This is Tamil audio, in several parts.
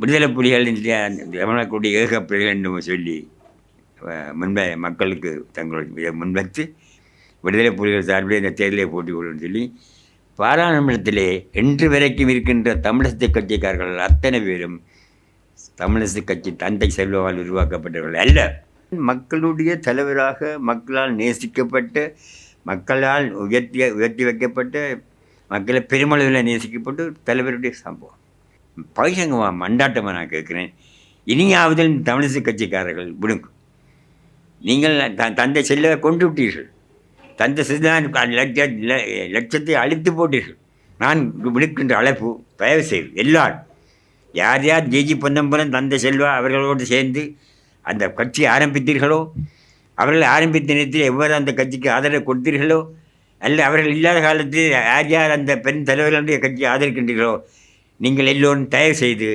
விடுதலை புலிகள் தமிழக்கூடிய ஏகப்பிள்ளைகள் என்று சொல்லி முன்ப மக்களுக்கு தங்களுடைய முன்வைத்து விடுதலை புலிகள் சார்பில் இந்த தேர்தலை போட்டிக்கொள்ளும் சொல்லி பாராளுமன்றத்திலே இன்று வரைக்கும் இருக்கின்ற தமிழக கட்சிக்காரர்கள் அத்தனை பேரும் தமிழிசை கட்சி தந்தை செல்வால் உருவாக்கப்பட்டவர்கள் அல்ல. மக்களுடைய தலைவராக மக்களால் நேசிக்கப்பட்ட மக்களால் உயர்த்தி உயர்த்தி வைக்கப்பட்ட மக்களை பெருமளவில் நேசிக்கப்பட்டு தலைவருடைய சம்பவம். பைசங்கமா மண்டாட்டமாக நான் கேட்குறேன். இனியாவது தமிழிசை கட்சிக்காரர்கள் விடுங்க. நீங்கள் த தந்தை செல்வ கொண்டு விட்டீர்கள். தந்தை சிதான் லட்ச லட்சத்தை அழித்து போட்டீர்கள். நான் விடுக்கின்ற அழைப்பு தயவு செய்து எல்லாரும் யார் யார் ஜேஜி பொன்னம்பலம் தந்தை செல்வா அவர்களோடு சேர்ந்து அந்த கட்சி ஆரம்பித்தீர்களோ அவர்கள் ஆரம்பித்த நேரத்தில் எவ்வாறு அந்த கட்சிக்கு ஆதரவு கொடுத்தீர்களோ அல்ல அவர்கள் இல்லாத காலத்தில் யார் யார் அந்த பெண் தலைவர்களுடைய கட்சியை ஆதரிக்கின்றீர்களோ நீங்கள் எல்லோரும் தயவு செய்து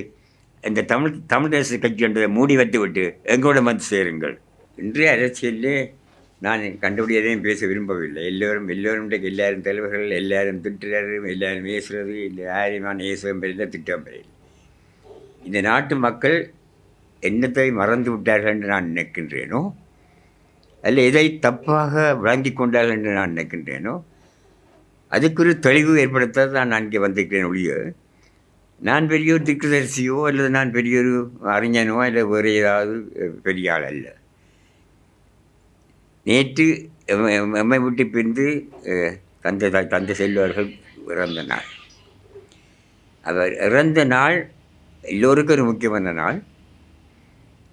இந்த தமிழ் தமிழ் தேச கட்சி என்றதை மூடி வைத்துவிட்டு எங்களோட வந்து சேருங்கள். இன்றைய அரசியலில் நான் கண்டுபிடியதையும் பேச விரும்பவில்லை. எல்லோரும் எல்லோரும் எல்லாரும் தலைவர்கள் எல்லாரும் திட்டுறாரும் எல்லாரும் ஏசுறது இல்லை யாரையும் நான் ஏசுவம் பெரியல திட்டம் பெரியல இந்த நாட்டு மக்கள் என்னத்தை மறந்து விட்டார்கள் என்று நான் நினைக்கின்றேனோ? அல்ல எதை தப்பாக வழங்கி கொண்டார்கள் என்று நான் நினைக்கின்றேனோ? அதுக்கு ஒரு தெளிவு ஏற்படுத்த தான் நான் இங்கே வந்திருக்கிறேன் ஒழிய நான் பெரிய ஒரு திக்குதரிசியோ அல்லது நான் பெரிய ஒரு அறிஞனோ இல்லை வேறு ஏதாவது பெரிய ஆள் அல்ல. நேற்று எம்மை விட்டு பிரிந்து அஹ், தந்தை தாய் தந்தை செல்வர்கள் இறந்த நாள். அவர் இறந்த நாள் எல்லோருக்கும் ஒரு முக்கியமான நாள்.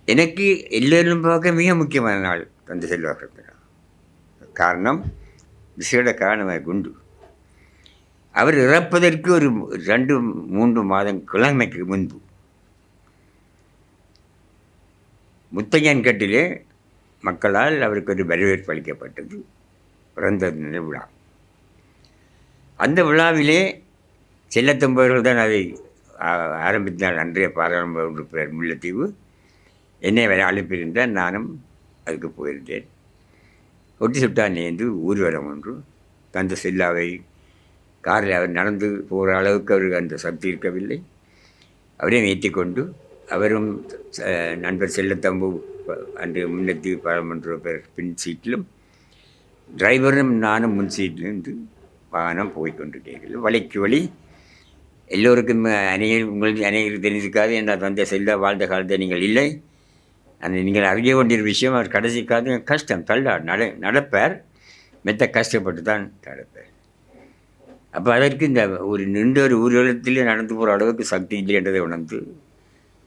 எனக்கு எல்லோரும் பார்க்க மிக முக்கியமான நாள் தந்தை செல்வார்கள். காரணம் விசேட காரணமாக குண்டு அவர் இறப்பதற்கு ஒரு ரெண்டு மூன்று மாதம் கிழமைக்கு முன்பு. முத்தையன் கட்டிலே மக்களால் அவருக்கு ஒரு வரவேற்பு அளிக்கப்பட்டது. பிறந்த விழா. அந்த விழாவிலே செல்லத்தம்பவர்கள் தான் அதை ஆ- ஆரம்பித்தார். அன்றைய பாராளுமன்ற உறுப்பினர் முல்லைத்தீவு. என்னை வரை அனுப்பியிருந்தால் நானும் அதுக்கு போயிருந்தேன். ஒட்டி சுட்டா நேர்ந்து ஊர்வலம் ஒன்று. தந்த செல்லாவை காரில் அவர் நடந்து போகிற அளவுக்கு அவருக்கு அந்த சக்தி இருக்கவில்லை. அவரையும் ஏற்றி கொண்டு அவரும் நண்பர் செல்லத்தம்பு அன்று முன்னத்தி பாராளுமன்ற பேர் பின் சீட்டிலும் டிரைவரும் நானும் முன் சீட்டிலிருந்து வாகனம் போய்கொண்டிருக்கீர்கள் வழிக்கு வழி எல்லோருக்கும் அநேகர் உங்களுக்கு அநேகருக்கு தெரிஞ்சிருக்காது என்ற தந்தை செல்ல வாழ்ந்த காலத்தை நீங்கள் இல்லை? அந்த நீங்கள் அறிய வேண்டிய விஷயம் அவர் கடைசி காலம் கஷ்டம் தள்ளார் நட நடப்பார் மெத்த கஷ்டப்பட்டு தான் நடப்பார் அப்போ அதற்கு இந்த ஒரு நின்ற ஒரு ஊர்வலத்திலே நடந்து போகிற அளவுக்கு சக்தி இல்லை என்றதை உணர்ந்து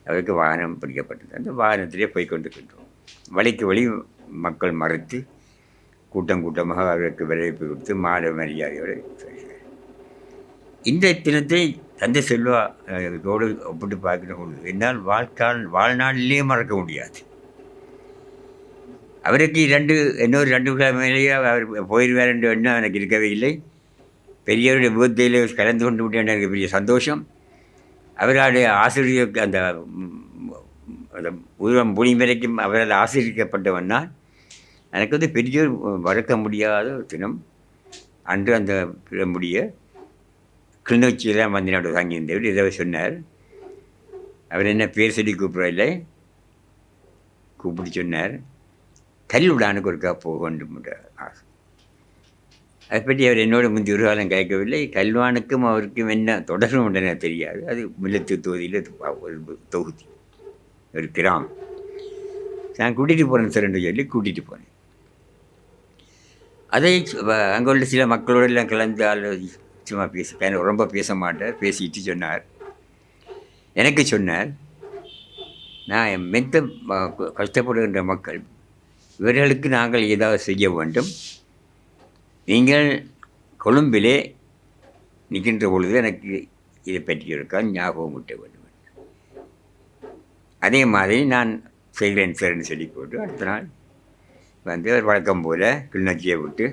அவருக்கு வாகனம் பிடிக்கப்பட்டது. அந்த வாகனத்திலே போய் கொண்டிருக்கின்றோம். வழிக்கு வழி மக்கள் மறைத்து கூட்டம் கூட்டமாக அவருக்கு வரவேற்பு கொடுத்து மாலை மரியாதையோடு இந்த தினத்தை தந்தை செல்வா இதோடு ஒப்பிட்டு பார்க்கிற பொழுது என்னால் வாழ்க்கால் வாழ்நாளிலேயே மறக்க முடியாது. அவருக்கு இரண்டு இன்னொரு ரெண்டு கிழமையிலேயே அவர் போயிடுவார் என்று எண்ணம் எனக்கு இருக்கவே இல்லை. பெரியவருடைய விபத்திலே கலந்து கொண்டு விட்டேன் எனக்கு பெரிய சந்தோஷம். அவருடைய ஆசிரியர் அந்த அந்த உருவம் புனி வரைக்கும் அவரால் ஆசிரியப்பட்டவன் நான் எனக்கு வந்து பெரிய ஒரு மறக்க முடியாத ஒரு தினம் அன்று அந்த முடிய கிளிநொச்சியில் மந்தினாடு தங்கியிருந்தவர் இதை சொன்னார். அவர் என்ன பேர் சொல்லி கூப்பிடவில்லை. கூப்பிட்டு சொன்னார். கல்லுடானுக்கு ஒருக்கா போக வேண்டும் என்ற ஆசை. அதை பற்றி அவர் என்னோட முந்தி ஒரு காலம் கேட்கவில்லை. கல்வானுக்கும் அவருக்கும் என்ன தொடரும் உடனே தெரியாது. அது முல்லத்து தொகுதியில் ஒரு தொகுதி ஒரு கிராமம். நான் கூட்டிகிட்டு போகிறேன் சார் என்று சொல்லி கூட்டிகிட்டு போனேன். அதை அங்கே உள்ள சில மக்களோடு எல்லாம் கலந்து ஆலோசி சும்மா பேச ரொம்ப பேச மாட்டார். பேசிட்டு சொன்னார். எனக்கு சொன்னார் நான் மெத்த கஷ்டப்படுகின்ற மக்கள் இவர்களுக்கு நாங்கள் ஏதாவது செய்ய வேண்டும். நீங்கள் கொழும்பிலே நிற்கின்ற பொழுது எனக்கு இதை பற்றி இருக்கா ஞாபகம் விட்ட வேண்டும். அதே மாதிரி நான் செய்கிறேன் சார்னு சொல்லி போட்டு அடுத்த நாள் வந்து ஒரு வழக்கம் போல் கிளிநொச்சியை விட்டு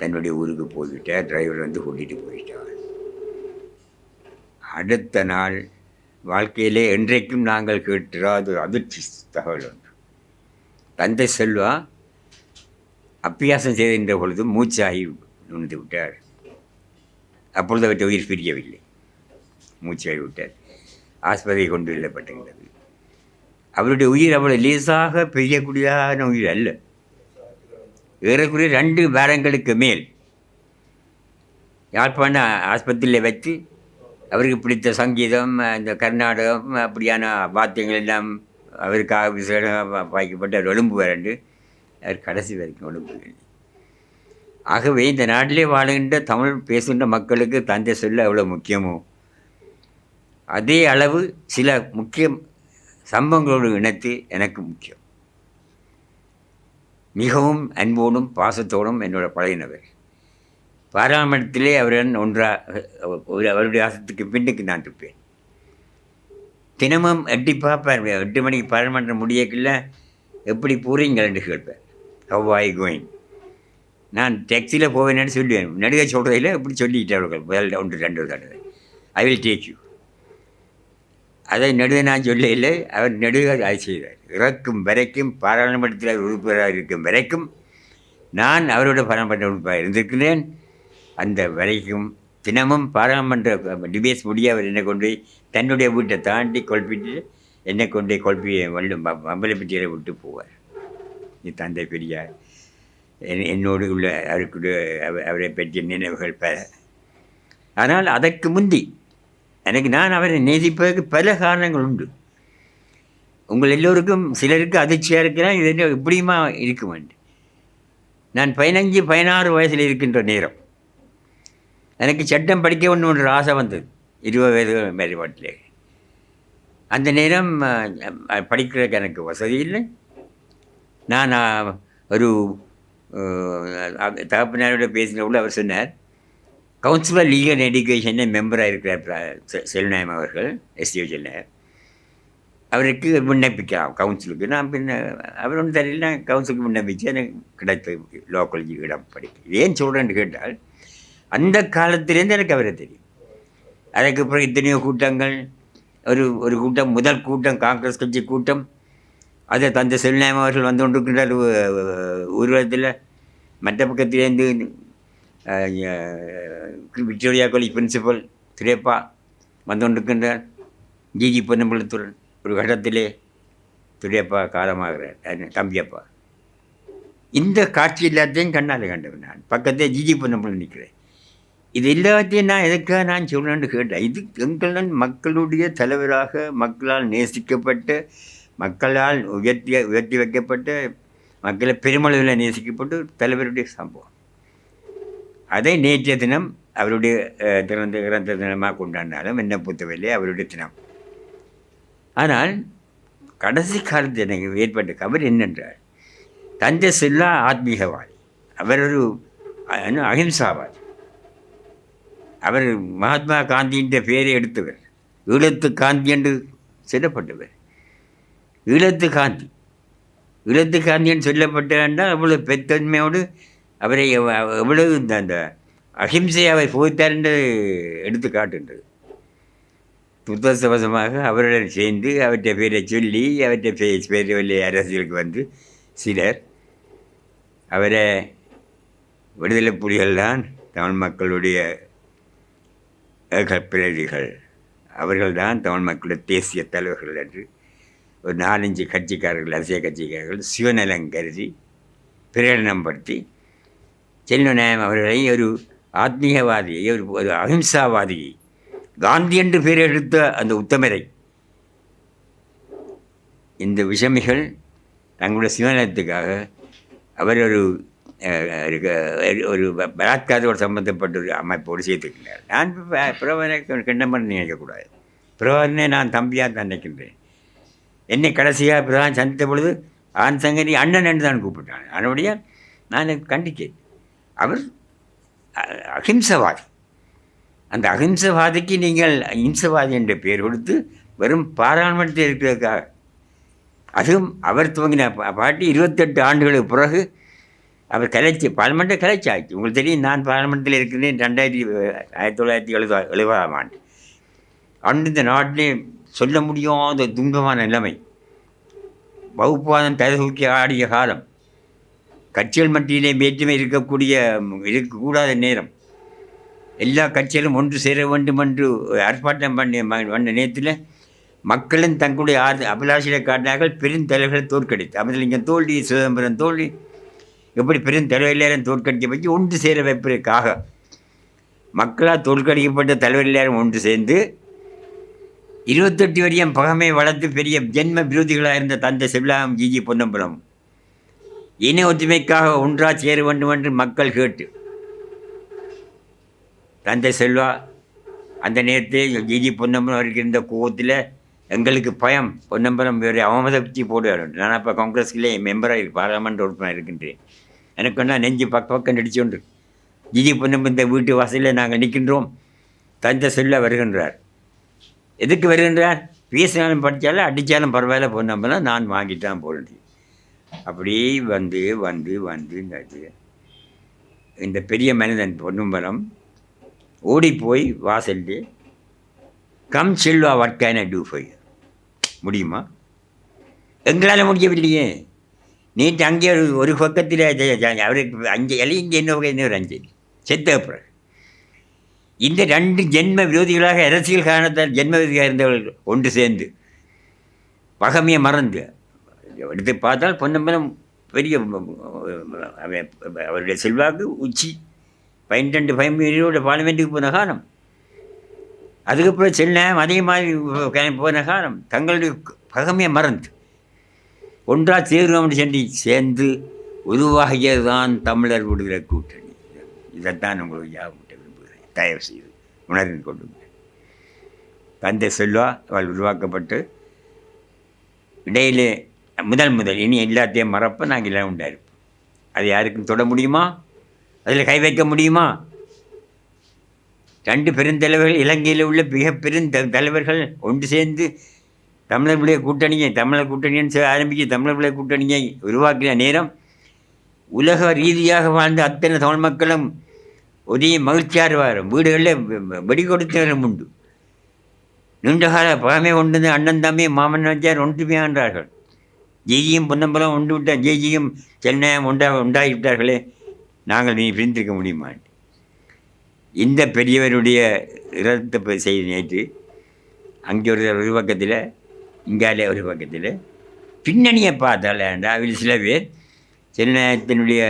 தன்னுடைய ஊருக்கு போய்விட்டார் டிரைவர் வந்து கூட்டிகிட்டு போயிட்டார். அடுத்த நாள் வாழ்க்கையிலே என்றைக்கும் நாங்கள் கேட்டிராத ஒரு அதிர்ச்சி தகவல் ஒன்று. தந்தை செல்வா அப்பியாசம் செய்கின்ற பொழுது மூச்சாகி நுழைந்து விட்டார். அப்பொழுது அவற்றை உயிர் பிரியவில்லை. மூச்சாகி விட்டார். ஆஸ்பத்திரி கொண்டு செல்லப்பட்டுள்ளது அவருடைய உயிர் அவ்வளோ லேசாக பிரியக்கூடியதான உயிர் அல்ல. ஏறக்குறைய ரெண்டு வாரங்களுக்கு மேல் யாழ்ப்பாண ஆஸ்பத்திரியில் வச்சு அவருக்கு பிடித்த சங்கீதம் இந்த கர்நாடகம் அப்படியான வாத்தியங்கள் எல்லாம் அவருக்காக விசேட பாய்க்கப்பட்டு அவர் வரண்டு. அவர் கடைசி வரைக்கும் ஒழுங்குகள் ஆகவே இந்த நாட்டிலே வாழுகின்ற தமிழ் பேசுகின்ற மக்களுக்கு தந்தை சொல்ல எவ்வளோ முக்கியமோ அதே அளவு சில முக்கிய சம்பவங்களோடு இணைத்து எனக்கு முக்கியம். மிகவும் அன்போடும் பாசத்தோடும் என்னோட பழையினவர் பாராளுமன்றத்திலே அவருடன் ஒன்றாக ஒரு அவருடைய ஆசத்துக்கு பின்னுக்கு நான் இருப்பேன் தினமும் எட்டி பார்ப்பார். எட்டு மணிக்கு பாராளுமன்றம் முடியக்குள்ள எப்படி போகிறீங்கள் என்று கேட்பேன். ஹவ் ஐ கோயிங் நான் டேக்ஸியில் போவேன்னு சொல்லுவேன். நடுக சொல்கிறதில் இப்படி சொல்லிக்கிட்டு அவர்கள் முதல் ஒன்று ரெண்டு தடவை ஐ வில் டேக் யூ அதை நடுவே நான் சொல்லல அவர் நடுக அதை செய்தார் இறக்கும் வரைக்கும் பாராளுமன்றத்தில் அவர் உறுப்பினராக இருக்கும் வரைக்கும் நான் அவரோட பாராளுமன்ற உறுப்பினராக இருந்திருக்கிறேன். அந்த வரைக்கும் தினமும் பாராளுமன்ற டிபேஸ் முடிய அவர் என்னை கொண்டு போய் தன்னுடைய வீட்டை தாண்டி கொல்பிட்டு என்னை கொண்டு போய் கொல்பி வள்ளும் அம்பலப்பட்டியலை விட்டு போவார். தந்தை பெரியார். என் என்னோடு உள்ள அவருக்குடைய அவரை பற்றிய நினைவுகள் பல. ஆனால் அதற்கு முந்தி எனக்கு நான் அவரை நேசிப்பதற்கு பல காரணங்கள் உண்டு. உங்கள் எல்லோருக்கும் சிலருக்கு அதிர்ச்சியாக இருக்கலாம் இது எப்படியுமா இப்படியுமா இருக்குமெண்டு நான் பதினஞ்சு பதினாறு வயசில் இருக்கின்ற நேரம். எனக்கு சட்டம் படிக்க ஒன்று ஒன்று ஆசை வந்தது. இருபது வயது மேல்பாட்டிலே. அந்த நேரம் படிக்கிறதுக்கு எனக்கு வசதி இல்லை. நான் ஒரு தகப்பனாரோட பேசினவுள்ள கூட அவர் சொன்னார். கவுன்சிலர் லீகல் எடுகேஷன் மெம்பராக இருக்கிறார் பிர- செல்நாயம் அவர்கள் எஸ்டிஓ செல்நாயர் அவருக்கு விண்ணப்பிக்கலாம் கவுன்சிலுக்கு நான் பின்ன அவர் ஒன்றும் தெரியல நான் கவுன்சிலுக்கு விண்ணப்பிச்சு எனக்கு கிடைத்தது லோக்கல் இடம் படிக்க. ஏன் சொல்கிறேன்னு கேட்டால் அந்த காலத்திலேருந்து எனக்கு அவரை தெரியும். அதுக்கு அப்புறம் எத்தனையோ கூட்டங்கள் ஒரு ஒரு கூட்டம் முதல் கூட்டம் காங்கிரஸ் கட்சி கூட்டம் அதை தந்தை செல்நாயம் அவர்கள் வந்து கொண்டிருக்கின்றார். ஊர்வலத்தில் மற்ற பக்கத்திலேருந்து விக்டோரியா காலேஜ் பிரின்சிபல் திரேப்பா வந்து கொண்டிருக்கின்றார். ஜிஜி பொன்னம்பலத்துடன் ஒரு கட்டத்திலே துரியப்பா காலமாகிறார். தம்பியப்பா. இந்த காட்சி எல்லாத்தையும் கண்ணால் கண்டவன் நான். பக்கத்தில் ஜிஜி பொன்னம்பலம் நிற்கிறேன். இது எல்லாத்தையும் நான் எதுக்காக நான் சொல்லணும்னு கேட்டேன். இது எங்கள் மக்களுடைய தலைவராக மக்களால் நேசிக்கப்பட்ட மக்களால் உயர்த்தி உயர்த்தி வைக்கப்பட்டு மக்களை பெருமளவில் நேசிக்கப்பட்டு தலைவருடைய சம்பவம். அதை நேற்றைய தினம் அவருடைய திறந்த இறந்த தினமாக கொண்டாடினாலும் என்ன பொறுத்தவரையிலே அவருடைய தினம். ஆனால் கடைசி காலத்தில் எனக்கு ஏற்பட்ட கவர் என்னென்றால் தந்தை செல்லா ஆத்மீகவாதி. அவர் ஒரு அஹ், அகிம்சாவாதி. அவர் மகாத்மா காந்தின்ற பேரை எடுத்தவர். ஈழத்து காந்தி என்று சொல்லப்பட்டவர். ஈழத்து காந்தி. ஈழத்து காந்தின்னு சொல்லப்பட்டால் அவ்வளோ பெத்தன்மையோடு அவரை எவ்வளவு இந்த அந்த அஹிம்சையை அவர் புகுத்தார் என்று எடுத்து காட்டுன்றது துத்தசவசமாக அவருடன் சேர்ந்து அவற்றை பேரை சொல்லி அவற்றை பே பேரை அரசியலுக்கு வந்து சிலர் அவரை விடுதலை புலிகள் தான் தமிழ் மக்களுடைய பிரதிகள் அவர்கள்தான் தமிழ் மக்களுடைய தேசிய தலைவர்கள் என்று ஒரு நாலஞ்சு கட்சிக்காரர்கள் அரசியல் கட்சிக்காரர்கள் சிவநலம் கருதி பிரகடனப்படுத்தி செல்வநாயம் அவர்களை ஒரு ஆத்மீகவாதியை ஒரு ஒரு அஹிம்சாவாதியை காந்தி என்று பெயர் எடுத்த அந்த உத்தமரை. இந்த விஷமிகள் தங்களுடைய சிவநலத்துக்காக அவர் ஒரு ஒரு- பலாத்காரத்தோடு சம்பந்தப்பட்ட ஒரு அமைப்போடு சேர்த்துக்கின்றார் நான் பிரபனை கிண்ணமன் நினைக்கக்கூடாது பிரபனை நான் தம்பியாக தான் நினைக்கின்றேன். என்னை கடைசியாக பிரதான் சந்தித்த பொழுது ஆண் சங்கரி அண்ணன் என்று தான் கூப்பிட்டான். அதனுடைய நான் கண்டித்தேன் அவர் அ- அகிம்சவாதி அந்த அகிம்சவாதிக்கு நீங்கள் அஹிம்சவாதி என்ற பெயர் கொடுத்து வெறும் பாராளுமன்றத்தில் இருக்கிறதுக்காக. அதுவும் அவர் துவங்கின பா- பாட்டி இருபத்தெட்டு ஆண்டுகளுக்கு பிறகு அவர் கலைச்சி பார்லிமெண்ட்டை கலைச்சாச்சு. உங்களுக்கு தெரியும் நான் பார்லிமெண்ட்டில் இருக்கிறேன் ரெண்டாயிரத்தி ஆயிரத்தி தொள்ளாயிரத்தி எழுபது எழுபதாம் ஆண்டு. அன்று இந்த நாட்டிலே சொல்ல முடியாத துன்பமான நிலைமை. வகுப்பாதம் தூக்கி ஆடிய காலம். கட்சிகள் மத்தியிலே வேற்றுமை இருக்கக்கூடிய இருக்கக்கூடாத நேரம். எல்லா கட்சிகளும் ஒன்று சேர வேண்டும் என்று ஆர்ப்பாட்டம் பண்ணி பண்ண நேரத்தில் மக்களும் தங்களுடைய ஆர் அபிலாஷையை காட்டினார்கள் பெருந்தலைவர்களை தோற்கடித்து. அமிர்தலிங்கம் தோல்வி சிதம்பரம் தோல்வி எப்படி பெருந்தலைவர் தோற்கடிக்க வச்சு ஒன்று சேர வைப்பதற்காக மக்களால் தோற்கடிக்கப்பட்ட தலைவர் எல்லாரும் ஒன்று சேர்ந்து இருபத்தெட்டு வரையும் பகமை வளர்த்து பெரிய ஜென்ம விரோதிகளாக இருந்த தந்தை செல்லாம் ஜிஜி பொன்னம்பலம். இன ஒற்றுமைக்காக ஒன்றாக சேர வேண்டும் என்று மக்கள் கேட்டு. தந்தை செல்வா அந்த நேரத்தில் ஜிஜி பொன்னம்பலம் அவருக்கு இருந்த கோவத்தில் எங்களுக்கு பயம். பொன்னம்பலம் வேறு அவமதிச்சு போடுவார் நான் அப்போ காங்கிரஸ்லேயே மெம்பராக பாராளுமன்ற உறுப்பினர் இருக்கின்றேன். எனக்கு ஒன்றா நெஞ்சு பக்க பக்கம் நடிச்சோண்டு ஜிஜி பொன்னம்பலம் இந்த வீட்டு வாசலில் நாங்கள் நிற்கின்றோம். தந்தை செல்வா வருகின்றார். எதுக்கு வருகின்றார்? பேசினாலும் படித்தாலும் அடித்தாலும் பரவாயில்ல பொன்னம்பலம் நான் வாங்கிட்டான் போகிறேன் அப்படி வந்து வந்து வந்துங்கிறது இந்த பெரிய மனிதன் பொன்னும்பலம் ஓடி போய் வாசல்ல கம் செல்வா வட்கான டூ ஃபை முடியுமா? எங்களால் முடியவில்லையே. நேற்று அங்கே ஒரு ஒரு பக்கத்தில் அவருக்கு அஞ்சு இலையும் இங்கே என்ன வகை இன்னொரு அஞ்சு. செத்த அப்புறம் இந்த ரெண்டு ஜென்ம விரோதிகளாக அரசியல் காரணத்தால் ஜென்ம விரோதியாக இருந்தவர்கள் ஒன்று சேர்ந்து பகமையை மறந்து எடுத்து பார்த்தால் பொன்னம்பலம் பெரிய அவருடைய செல்வாக்கு உச்சி பன்னெண்டு பயன்பெரியோட பார்லிமெண்ட்டுக்கு போன காலம் அதுக்கப்புறம் செல்லம் அதே மாதிரி போன காலம் தங்களுடைய பகமையை மறந்து ஒன்றா சேருவோம்னு சொல்லி சேர்ந்து உருவாகியதுதான் தமிழர் விடுதலை கூட்டணி இதைத்தான் உங்களுக்கு ஞாபகம் தயவு செய்து உணர்ந்து கொள்ளுங்கள். தந்தை செல்வா அவள் உருவாக்கப்பட்டு இடையிலே முதல் முதல் இனி எல்லாத்தையும் மறப்ப நாங்கள் எல்லாம் உண்டாயிருப்போம் அது யாருக்கும் தொட முடியுமா? அதில் கை வைக்க முடியுமா? ரெண்டு பெருந்தலைவர்கள் இலங்கையில் உள்ள மிக பெருந்த தலைவர்கள் ஒன்று சேர்ந்து தமிழர்களுடைய கூட்டணியை தமிழர் கூட்டணின்னு ஆரம்பித்து தமிழர்களுடைய கூட்டணியை உருவாக்கின நேரம் உலக ரீதியாக வாழ்ந்த அத்தனை தமிழ் மக்களும் ஒரே மகிழ்ச்சியாருவாரம் வீடுகளில் வெடி கொடுத்தவரும் உண்டு. நீண்டகால பகமே கொண்டு அண்ணன் தம்பி மாமன் வச்சார் ஒன்றுமையான்றார்கள் ஜெய்ஜியும் பொன்னம்பலம் உண்டு விட்டார். ஜெய்ஜியும் சென்னையும் உண்டா உண்டாகிவிட்டார்களே. நாங்கள் நீ பிரிந்திருக்க முடியுமா? இந்த பெரியவருடைய இரத்த செய்தி நேற்று அங்கே ஒரு ஒரு பக்கத்தில் இங்காலே ஒரு பக்கத்தில் பின்னணியை பார்த்தாலேண்டா அதில் சில பேர் சென்னையத்தினுடைய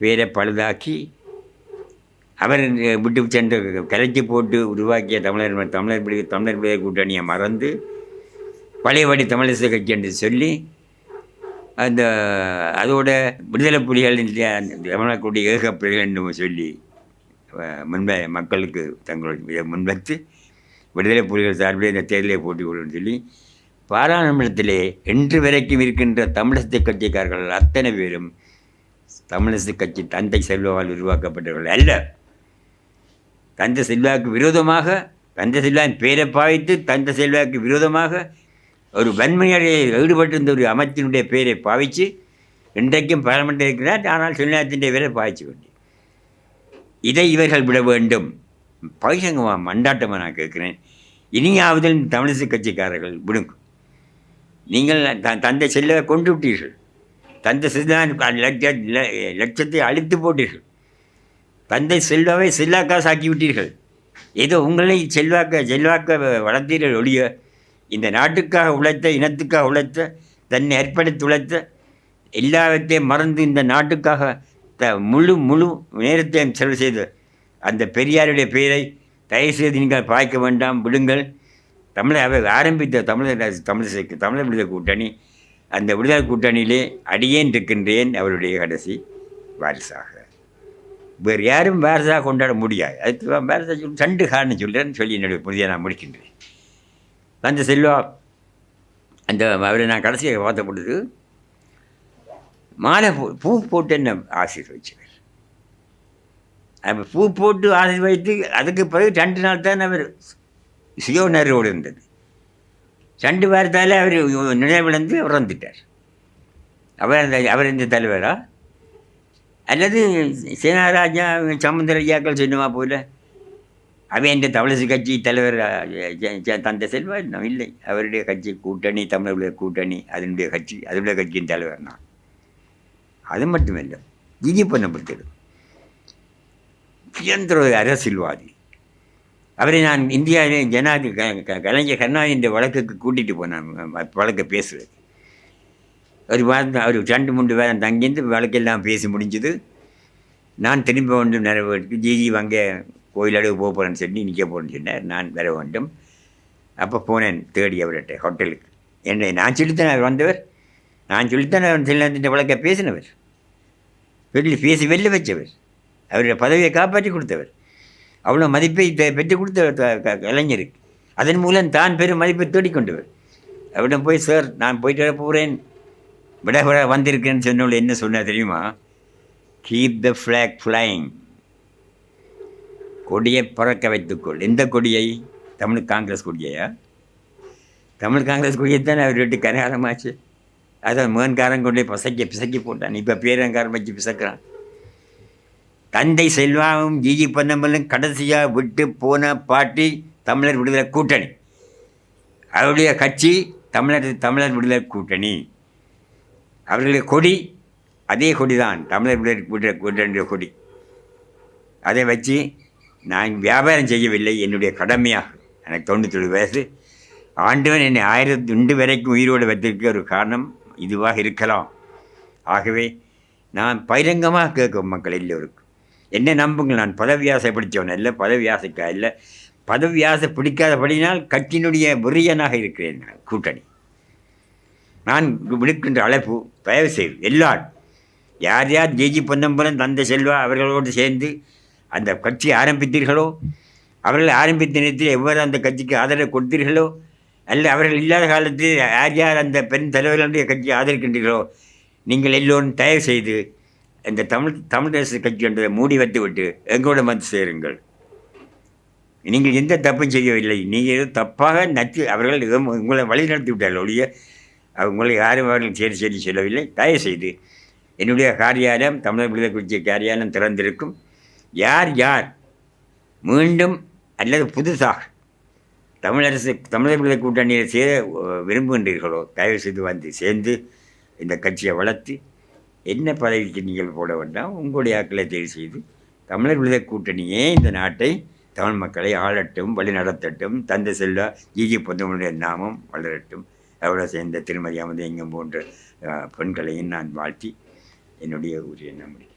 பேரை பழுதாக்கி அவர் விட்டு சென்று கலைச்சி போட்டு உருவாக்கிய தமிழர் தமிழர் பிடி தமிழர் பிள்ளை கூட்டணியை மறந்து பழையபடி தமிழிசை கட்சி என்று சொல்லி அந்த அதோட விடுதலை புலிகள் தமிழக்கூடிய ஏகப்பிள்ளைகள் என்று சொல்லி முன்பை மக்களுக்கு தங்களுடைய முன்வைத்து விடுதலை புலிகள் சார்பில் இந்த தேர்தலை போட்டி கொள்ளும் சொல்லி பாராளுமன்றத்திலே இன்று வரைக்கும் இருக்கின்ற தமிழிசை கட்சிக்காரர்கள் அத்தனை பேரும் தமிழிசை கட்சி தந்தை செல்வாவால் உருவாக்கப்பட்டவர்கள் அல்ல. தந்த செல்வாக்கு விரோதமாக தந்த செல்வாவின் பேரை பாவித்து தந்த செல்வாக்கு விரோதமாக ஒரு வன்மையடைய ஈடுபட்டிருந்த ஒரு அமைச்சினுடைய பேரை பாவித்து இன்றைக்கும் பாராளுமன்றம் இருக்கிறார். ஆனால் செல்வாத்தின் பேரை பாவிச்சு கொண்டு. இதை இவர்கள் விட வேண்டும். பைசங்கமா மண்டாட்டமாக நான் கேட்குறேன். இனியாவது தமிழிசை கட்சிக்காரர்கள் விடுங்க. நீங்கள் த தந்தை செல்ல கொண்டு விட்டீர்கள். தந்தை செல்வான் லட்ச லட்சத்தை அழித்து போட்டீர்கள். தந்தை செல்வாவை செல்லாக்கா சாக்கி விட்டீர்கள் ஏதோ உங்களை செல்வாக்க செல்வாக்க வளர்த்தீர்கள் ஒழிய இந்த நாட்டுக்காக உழைத்த இனத்துக்காக உழைத்த தன்னை அர்ப்பணித்து உழைத்த எல்லாவற்றையும் மறந்து இந்த நாட்டுக்காக த முழு முழு நேரத்தையும் செலவு செய்து அந்த பெரியாருடைய பெயரை தயவுசெய்து நீங்கள் பாய்க்க வேண்டாம் விடுங்கள். தமிழை அவர் ஆரம்பித்த தமிழர் தமிழிசைக்கு தமிழர் விடுதலை கூட்டணி அந்த விடுதலை கூட்டணியிலே அடியேன் இருக்கின்றேன் அவருடைய கடைசி வாரிசாக. வேறு யாரும் வேறதாக கொண்டாட முடியாது. அதுக்கு வேறதாக சொல்லி சண்டு காரணம் சொல்கிறேன்னு சொல்லி என்னுடைய புதிய நான் முடிக்கின்றேன். அந்த செல்வா அந்த அவரை நான் கடைசியாக பார்த்த பொழுது மாலை பூ பூ போட்டு என்ன ஆசீர்வதிச்சவர்? அப்போ பூ போட்டு ஆசீர்வதித்து அதுக்கு பிறகு ரெண்டு நாள் தான் அவர் சுயோனரோடு இருந்தது. ரெண்டு வாரத்தால் அவர் நினைவிழந்து அவர் அவர் அந்த அவர் இந்த தலைவரா? அல்லது சேனாராஜா சமுந்தரஜாக்கள் சொன்னமா போல. அவன் என்ற தமிழிசை கட்சி தலைவர் தந்த செல்வா இன்னும் இல்லை. அவருடைய கட்சி கூட்டணி தமிழர்களுடைய கூட்டணி அதனுடைய கட்சி அதனுடைய கட்சியின் தலைவர் நான். அது மட்டுமில்லை ஜிஜி பண்ணப்பட்டது. சுயந்திர ஒரு அரசியல்வாதி. அவரை நான் இந்தியாவிலே ஜனாதி க- கலைஞர் கருணாநிதி வழக்குக்கு கூட்டிகிட்டு போனேன் வழக்கை பேசுவேன் ஒரு வாரம் அவர் ரெண்டு மூன்று வாரம் தங்கியிருந்து வழக்கெல்லாம் பேசி முடிஞ்சது. நான் திரும்ப வேண்டும் நிறைவேற்றி ஜிஜி வாங்க கோயிலடுவு போக போகிறேன்னு சொல்லி நிற்க போகிறேன்னு சொன்னார். நான் வர வேண்டும். அப்போ போனேன் தேடி அவர்கிட்ட ஹோட்டலுக்கு. என்னை நான் சொல்லித்தான் அவர் வந்தவர். நான் சொல்லித்தான் அவர் விளக்க பேசினவர். வெளியில் பேசி வெளில வச்சவர். அவருடைய பதவியை காப்பாற்றி கொடுத்தவர். அவ்வளோ மதிப்பை பெ- பெற்றுக் கொடுத்த த- கலைஞருக்கு அதன் மூலம் தான் பெரும் மதிப்பை தேடிக்கொண்டவர் அவரிடம் போய் சார் நான் போயிட்டு வர போகிறேன் விட விட வந்திருக்கேன்னு சொன்னவள் என்ன சொன்னா தெரியுமா? கீப் த ஃப்ளாக் ஃப்ளைங் கொடியை பறக்க வைத்துக்கொள். எந்த கொடியை? தமிழ் காங்கிரஸ் கொடியையா? தமிழ் காங்கிரஸ் கொடியை தானே அவர் விட்டு கரகாலமாச்சு. அதை மேன்காரன் கொண்டே பிசைக்க பிசக்கி போட்டான். இப்போ பேரங்காரன் வச்சு பிசக்கிறான். தந்தை செல்வாவும் ஜிஜி பொன்னம்பலும் கடைசியாக விட்டு போன பாட்டி தமிழர் விடுதலை கூட்டணி. அவருடைய கட்சி தமிழர் தமிழர் விடுதலை கூட்டணி. அவர்களுடைய கொடி அதே கொடி தான் தமிழர் விடுதலை கூட்ட கூட்டணியுடைய கொடி. அதை வச்சு நான் வியாபாரம் செய்யவில்லை. என்னுடைய கடமையாக எனக்கு தொண்ணூத்தேழு வயசு. ஆண்டவன் என்னை ஆயிரத்தி ரெண்டு வரைக்கும் உயிரோடு வைத்திருக்க ஒரு காரணம் இதுவாக இருக்கலாம். ஆகவே நான் பகிரங்கமாக கேட்கும் மக்கள் எல்லோருக்கும். என்ன நம்புங்கள். நான் பதவியாசை பிடித்தவன் இல்லை பதவியாசைக்கா இல்லை பதவியாசை பிடிக்காதபடினால் கட்சியினுடைய விரியனாக இருக்கிறேன். நான் கூட்டணி. நான் விடுக்கின்ற அழைப்பு தயவு செய்து எல்லாரும் யார் யார் ஜேஜி பொன்னம்பலம் தந்த செல்வா அவர்களோடு சேர்ந்து அந்த கட்சி ஆரம்பித்தீர்களோ அவர்கள் ஆரம்பித்த நேரத்தில் எவ்வாறு அந்த கட்சிக்கு ஆதரவு கொடுத்தீர்களோ அல்ல அவர்கள் இல்லாத காலத்தில் யார் யார் அந்த பெண் தலைவர்களுடைய கட்சி ஆதரிக்கின்றீர்களோ நீங்கள் எல்லோரும் தயவு செய்து இந்த தமிழ் தமிழரசு கட்சி என்றதை மூடி வைத்துவிட்டு எங்களோட வந்து சேருங்கள். நீங்கள் எந்த தப்பும் செய்யவில்லை. நீங்கள் ஏதோ தப்பாக நச்சு அவர்கள் உங்களை வழி நடத்தி விட்டார்கள் ஒழிய உங்களை யாரும் அவர்கள் சரி சரி சொல்லவில்லை. தயவு செய்து என்னுடைய காரியாலயம் தமிழர் விடுதலை குறிச்சிய காரியாலயம் திறந்திருக்கும். யார் யார் மீண்டும் அல்லது புதுசாக தமிழரசு தமிழர் விடுதலை கூட்டணியில் சேர விரும்புகின்றீர்களோ தயவு செய்து வந்து சேர்ந்து இந்த கட்சியை வளர்த்து என்ன பதவிக்கு நீங்கள் போட வேண்டாம் உங்களுடைய ஆக்களை தேர்வு செய்து தமிழர் விடுதலை கூட்டணியே இந்த நாட்டை தமிழ் மக்களை ஆளட்டும் வழி நடத்தட்டும் தந்தை செல்வா ஜிஜி பொந்தமனுடைய நாமம் வளரட்டும். அவரோட சேர்ந்த திருமதி அமதேங்கம் போன்ற பெண்களையும் நான் வாழ்த்தி என்னுடைய உரையை நான் முடிக்கிறேன்